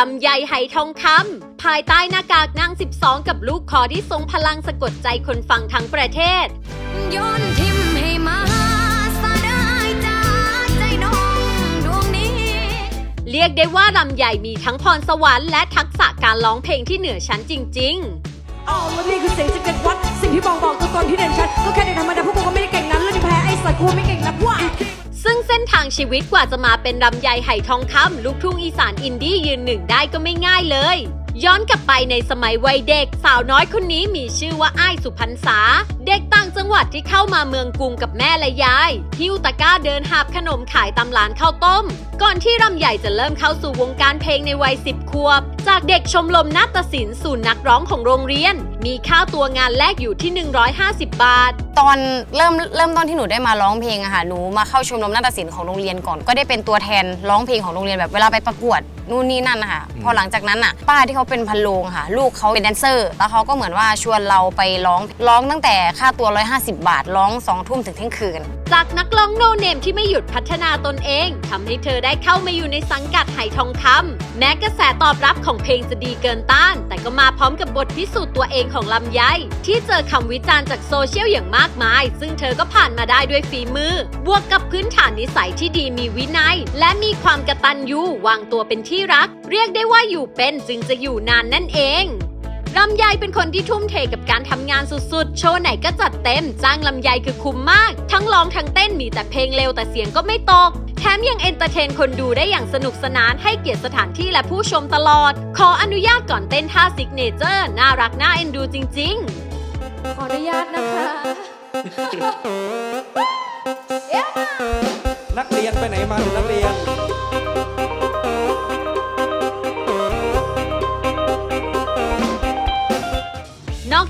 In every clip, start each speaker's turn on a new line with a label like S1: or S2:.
S1: ลำไยไหทองคำภายใต้หน้ากากนาง 12 กับลูกคอที่ทรงพลังสะกดใจคนฟังทั้งประเทศ
S2: โยนทิมให้มาสาได้จากใจน้องดวงนี้
S1: เรียกได้ว่าลำไยมีทั้งพรสวรรค์และทักษะการร้องเพลงที่เหนือชั้นจริง ๆ
S3: อ๋อแล้วนี่คือเสียงสิบเจ็ดวัด สิ่งที่บอกบอกตัวตนที่เด่นชัดก็แค่เด็กธรรมดาพวกกูก็ไม่ได้เก่งนั้นเลยที่แพ้ไอ้สัตว์กูไม่เก่งนะว่า
S1: ซึ่งเส้นทางชีวิตกว่าจะมาเป็นลำไยไหทองคำลูกทุ่งอีสานอินดี้ยืนหนึ่งได้ก็ไม่ง่ายเลย ย้อนกลับไปในสมัยวัยเด็ก สาวน้อยคนนี้มีชื่อว่าอ้ายสุพรรษา เด็กต่างจังหวัดที่เข้ามาเมืองกรุงกับแม่และยายหิ้วตะก้าเดินหาบขนมขายตำร้านข้าวต้ม ก่อนที่ลำใหญ่จะเริ่มเข้าสู่วงการเพลงในวัย10ขวบจากเด็กชมรมนาฏศิลป์สู่นักร้องของโรงเรียน มีค่าตัวงานแรกอยู่ที่ 150 บาท
S4: ตอนเริ่มเริ่มต้นที่หนูได้มาร้องเพลงอะค่ะหนูมาเข้าชมรมนาฏศิลป์ของโรงเรียนก่อน ก็ได้เป็นตัวแทนร้องเพลงของโรงเรียนแบบเวลาไปประกวดนู่นนี่นั่นนะคะพอหลังจากนั้นอะป้าที่เขาเป็นพันโรงอะค่ะ ลูกเขาเป็นแดนเซอร์ แล้วเขาก็เหมือนว่าชวนเราไปร้องร้องตั้งแต่ค่าตัว 150 บาท ร้องสองทุ่มถึงเที่ยงคืน
S1: จากนักร้องโนเนมที่ไม่หยุดพัฒนาตนเองทำให้เธอได้เข้ามาอยู่ในสังกัดไหทองคำแม้กระแสตอบรับของเพลงจะดีเกินต้าน แต่ก็มาพร้อมกับบทพิสูจน์ตัวเองของลำไยที่เจอคำวิจารณ์จากโซเชียลอย่างมากมาย ซึ่งเธอก็ผ่านมาได้ด้วยฝีมือ บวกกับพื้นฐานนิสัยที่ดีมีวินัย และมีความกระตันยูวางตัวเป็นที่รัก เรียกได้ว่าอยู่เป็นจึงจะอยู่นานนั่นเอง ลำไยเป็นคนที่ทุ่มเทกับการทำงานสุดๆ โชว์ไหนก็จัดเต็ม จ้างลำไยคือคุ้มมาก ทั้งร้องทั้งเต้นมีแต่เพลงเร็วแต่เสียงก็ไม่ตก แถมยังเอนเตอร์เทนคนดูได้อย่างสนุกสนานให้เกียรติสถานที่และผู้ชมตลอด ขออนุญาตก่อนเต้นท่าซิกเนเจอร์น่ารักน่าเอ็นดูจริง ๆ
S3: ขออนุญาตนะคะ
S5: นักเรียนไปไหนมาหรือนักเรียน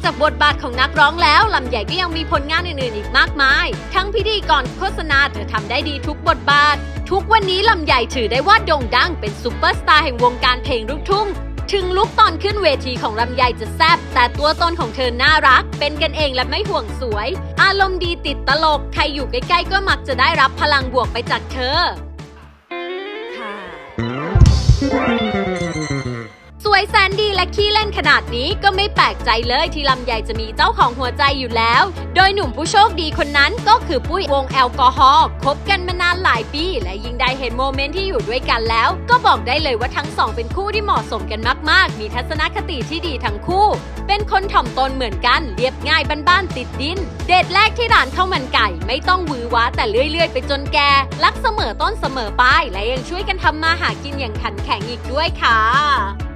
S1: จากบทบาทของนักร้องแล้วลำใหญ่ก็ยังมีผลงานอื่นๆอีกมากมาย ทั้งพิธีกรโฆษณาเธอทำได้ดีทุกบทบาท ทุกวันนี้ลำใหญ่ถือได้ว่าโด่งดังเป็นซูเปอร์สตาร์แห่งวงการเพลงลูกทุ่งถึงลุกตอนขึ้นเวทีของลำไยจะแซบแต่ตัวตนของเธอน่ารัก เป็นกันเองและไม่ห่วงสวย อารมณ์ดีติดตลก ใครอยู่ใกล้ๆก็มักจะได้รับพลังบวกไปจากเธอ
S3: ค่ะ
S1: วยแสนดีและขี้เล่นขนาดนี้ก็ไม่แปลกใจเลยที่ลำไยจะมีเจ้าของหัวใจอยู่แล้ว โดยหนุ่มผู้โชคดีคนนั้นก็คือปุ้ยวงแอลกอฮอล์คบกันมานานหลายปี และยิ่งได้เห็นโมเมนต์ที่อยู่ด้วยกันแล้ว ก็บอกได้เลยว่าทั้งสองเป็นคู่ที่เหมาะสมกันมาก ๆ มีทัศนคติที่ดีทั้งคู่ เป็นคนถ่อมตนเหมือนกันเรียบง่ายบ้านๆติดดิน เดทแรกที่ร้านข้าวมันไก่ไม่ต้องวือหวาแต่เลื่อย ๆ ไปจนแกรักเสมอต้นเสมอปลายและยังช่วยกันทำมาหากินอย่างขันแข็งอีกด้วยค่ะ